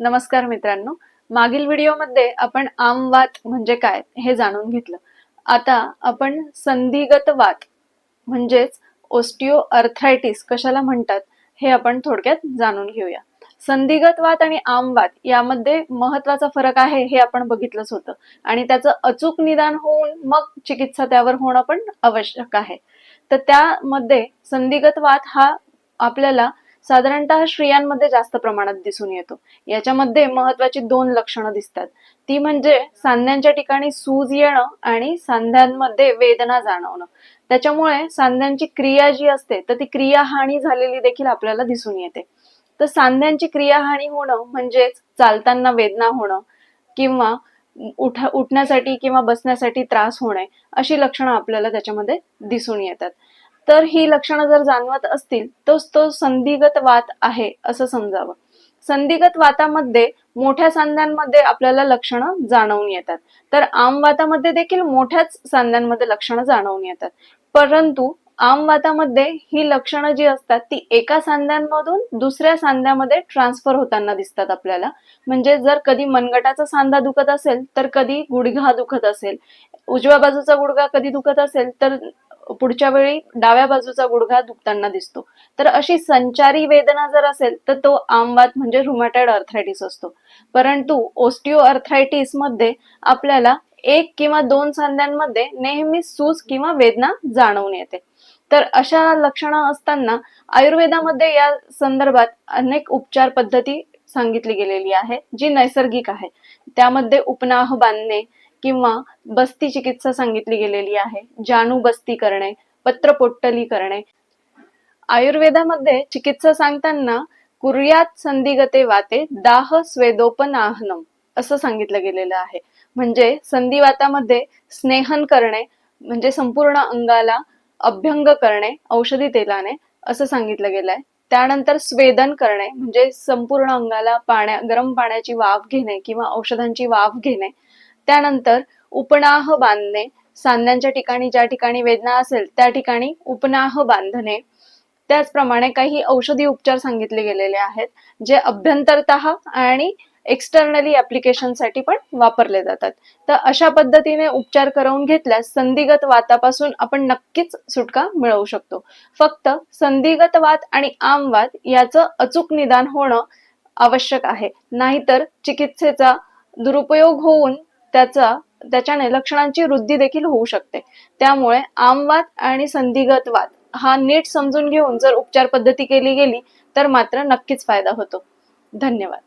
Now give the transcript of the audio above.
नमस्कार मित्रांनो. मागील व्हिडिओमध्ये आपण आमवात म्हणजे काय हे जाणून घेतलं. आता आपण संधिगत वात म्हणजेच ओस्टिओ अर्थरायटिस कशाला म्हणतात हे आपण थोडक्यात जाणून घेऊया. संधिगत वात आणि आमवात यामध्ये महत्त्वाचा फरक आहे हे आपण बघितलंच होतं. आणि त्याचं अचूक निदान होऊन मग चिकित्सा त्यावर होणं पण आवश्यक आहे. तर त्यामध्ये संधिगत वात हा आपल्याला साधारणतः स्त्रियांमध्ये जास्त प्रमाणात दिसून येतो. याच्यामध्ये महत्वाची दोन लक्षणं दिसतात. ती म्हणजे सांध्यांच्या ठिकाणी सूज येणं आणि सांध्यांमध्ये वेदना जाणवणं. त्याच्यामुळे सांध्यांची क्रिया जी असते तर ती क्रियाहानी झालेली देखील आपल्याला दिसून येते. तर सांध्यांची क्रियाहानी होणं म्हणजेच चालताना वेदना होणं किंवा उठ उठण्यासाठी किंवा बसण्यासाठी त्रास होणे अशी लक्षणं आपल्याला त्याच्यामध्ये दिसून येतात. तर ही लक्षणं जर जाणवत असतील तर तो संधिगत वात आहे असं समजावं. संधिगत वातामध्ये मोठ्या सांध्यांमध्ये आपल्याला लक्षणं जाणवून येतात. तर आम वातामध्ये देखील मोठ्याच सांध्यांमध्ये लक्षणं जाणवून येतात. परंतु आम वातामध्ये ही लक्षणं जी असतात ती एका सांध्यांमधून दुसऱ्या सांध्यामध्ये ट्रान्सफर होताना दिसतात आपल्याला. म्हणजे जर कधी मनगटाचा सांधा दुखत असेल तर कधी गुडघा दुखत असेल. उजव्या बाजूचा गुडघा कधी दुखत असेल तर पुढच्या वेळी डाव्या बाजूचा गुडघा दुखताना दिसतो. तर अशी संचारी वेदना जर असेल तर तो आमवात म्हणजे रुमॅटॉइड अर्थरायटिस असतो. परंतु ओस्टिओ अर्थरायटिसमध्ये आपल्याला एक किंवा दोन सांध्यांमध्ये नेहमी सूज किंवा वेदना जाणवून येते. तर अशा लक्षणं असताना आयुर्वेदामध्ये या संदर्भात अनेक उपचार पद्धती सांगितली गेलेली आहे जी नैसर्गिक आहे. त्यामध्ये उपनाह बांधणे किंवा बस्ती चिकित्सा सांगितली गेलेली आहे जानू बस्ती करणे पत्रपोट्टली करणे. आयुर्वेदामध्ये चिकित्सा सांगताना कुर्यात संधिगते वाते दाह स्वेदोपनाहनम असं सांगितलं गेलेलं आहे. म्हणजे संधिवातामध्ये स्नेहन करणे म्हणजे संपूर्ण अंगाला अभ्यंग करणे औषधी तेलाने असं सांगितलं गेलं आहे. त्यानंतर स्वेदन करणे म्हणजे संपूर्ण अंगाला पाण्या गरम पाण्याची वाफ घेणे किंवा औषधांची वाफ घेणे त्यानंतर उपनाह बांधणे. सांध्यांच्या ठिकाणी ज्या ठिकाणी वेदना असेल त्या ठिकाणी उपनाह बांधणे. त्याचप्रमाणे काही औषधी उपचार सांगितले गेलेले आहेत जे अभ्यंतरत आणि एक्सटर्नली साठी पण वापरले जातात. तर अशा पद्धतीने उपचार करवून घेतल्यास संधिगत वातापासून आपण नक्कीच सुटका मिळवू शकतो. फक्त संधिगत वात आणि आमवाद याचं अचूक निदान होणं आवश्यक आहे. नाहीतर चिकित्सेचा दुरुपयोग होऊन त्याचा त्याच्याने लक्षणांची वृद्धी देखील होऊ शकते. त्यामुळे आमवात आणि संधिगतवाद हा नीट समजून घेऊन जर उपचार पद्धती केली गेली तर मात्र नक्कीच फायदा होतो. धन्यवाद.